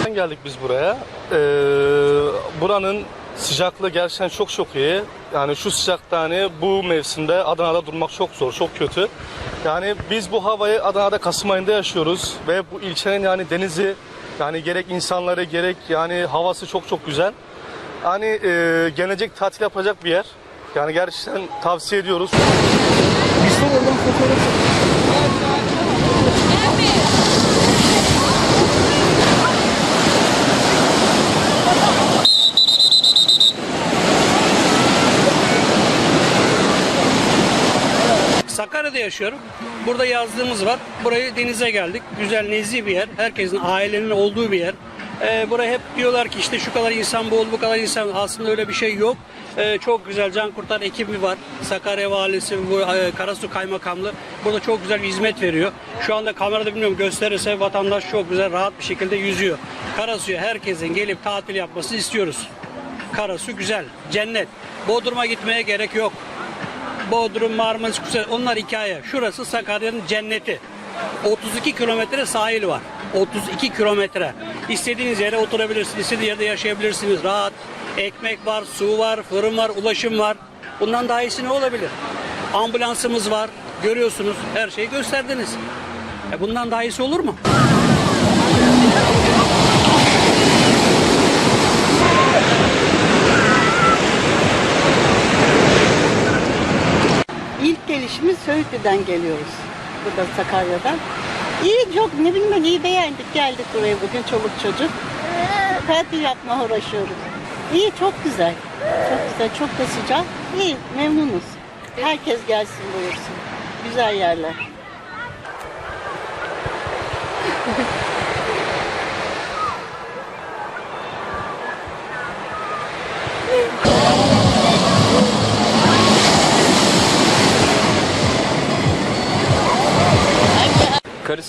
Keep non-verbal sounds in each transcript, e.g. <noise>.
Neden geldik biz buraya? Ee, buranın sıcaklığı gerçekten çok çok iyi. Yani şu sıcakta hani bu mevsimde Adana'da durmak çok zor, çok kötü. Yani biz bu havayı Adana'da Kasım ayında yaşıyoruz ve bu ilçenin yani denizi yani gerek insanları gerek yani havası çok çok güzel. Yani e, gelecek tatil yapacak bir yer. Yani gerçekten tavsiye ediyoruz. Sakarya'da yaşıyorum. Burada yazlığımız var. Burayı denize geldik. Güzel, nezih bir yer. Herkesin, ailenin olduğu bir yer. Ee, buraya hep diyorlar ki işte şu kadar insan boğuldu, bu kadar insan. Aslında öyle bir şey yok. Ee, çok güzel Can Kurtar ekibi var. Sakarya Valisi, bu, e, Karasu Kaymakamlığı. Burada çok güzel bir hizmet veriyor. Şu anda kamerada bilmiyorum gösterirse vatandaş çok güzel, rahat bir şekilde yüzüyor. Karasu'ya herkesin gelip tatil yapmasını istiyoruz. Karasu güzel, cennet. Bodrum'a gitmeye gerek yok. Bodrum, Marmaris, Kuşadası onlar hikaye. Şurası Sakarya'nın cenneti. 32 kilometre sahil var. 32 kilometre. İstediğiniz yere oturabilirsiniz, istediğiniz yerde yaşayabilirsiniz. Rahat. Ekmek var, su var, fırın var, ulaşım var. Bundan daha iyisi ne olabilir? Ambulansımız var. Görüyorsunuz. Her şeyi gösterdiniz. E bundan daha iyisi olur mu? Söğütlü'den geliyoruz. Burada Sakarya'dan. İyi çok ne bileyim ben iyi beğendik. Geldik buraya bugün çoluk çocuk. Tatil yapma uğraşıyoruz. İyi çok güzel. Çok güzel çok da sıcak. İyi memnunuz. Herkes gelsin buyursun. Güzel yerler.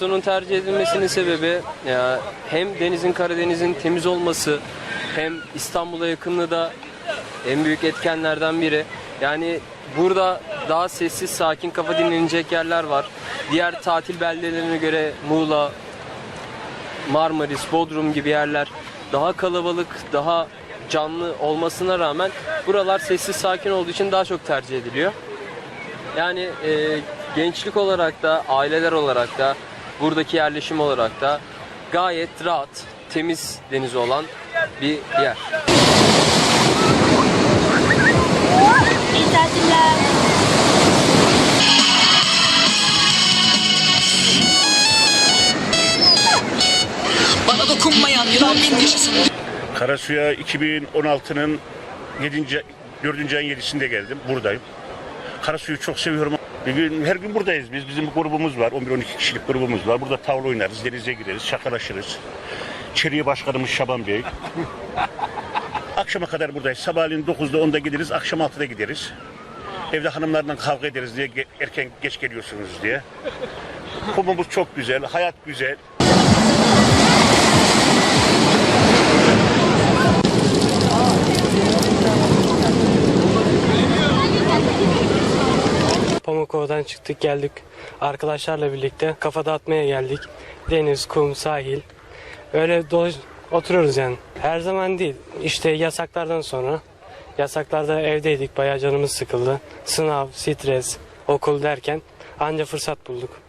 Karasu'nun tercih edilmesinin sebebi ya hem denizin Karadeniz'in temiz olması hem İstanbul'a yakınlığı da en büyük etkenlerden biri. Yani burada daha sessiz sakin kafa dinlenecek yerler var. Diğer tatil beldelerine göre Muğla, Marmaris, Bodrum gibi yerler daha kalabalık, daha canlı olmasına rağmen buralar sessiz sakin olduğu için daha çok tercih ediliyor. Yani e, gençlik olarak da, aileler olarak da, buradaki yerleşim olarak da gayet rahat, temiz denizi olan bir yer. Bana dokunmayan yılan bin yaşasın. Karasu'ya 2016'nın 7. 4. ayın 7'sinde geldim. Buradayım. Karasu'yu çok seviyorum. Bir gün, her gün buradayız biz. Bizim bir grubumuz var. 11-12 kişilik grubumuz var. Burada tavla oynarız, denize gireriz, şakalaşırız. Çeriye başkanımız Şaban Bey. <laughs> Akşama kadar buradayız. Sabahleyin 9'da 10'da gideriz, akşam 6'da gideriz. Evde hanımlarla kavga ederiz diye ge- erken geç geliyorsunuz diye. Kumumuz çok güzel, hayat güzel. Pamukova'dan çıktık geldik arkadaşlarla birlikte kafa dağıtmaya geldik. Deniz, kum, sahil. Öyle dolaş oturuyoruz yani. Her zaman değil. İşte yasaklardan sonra. Yasaklarda evdeydik. Bayağı canımız sıkıldı. Sınav, stres, okul derken anca fırsat bulduk.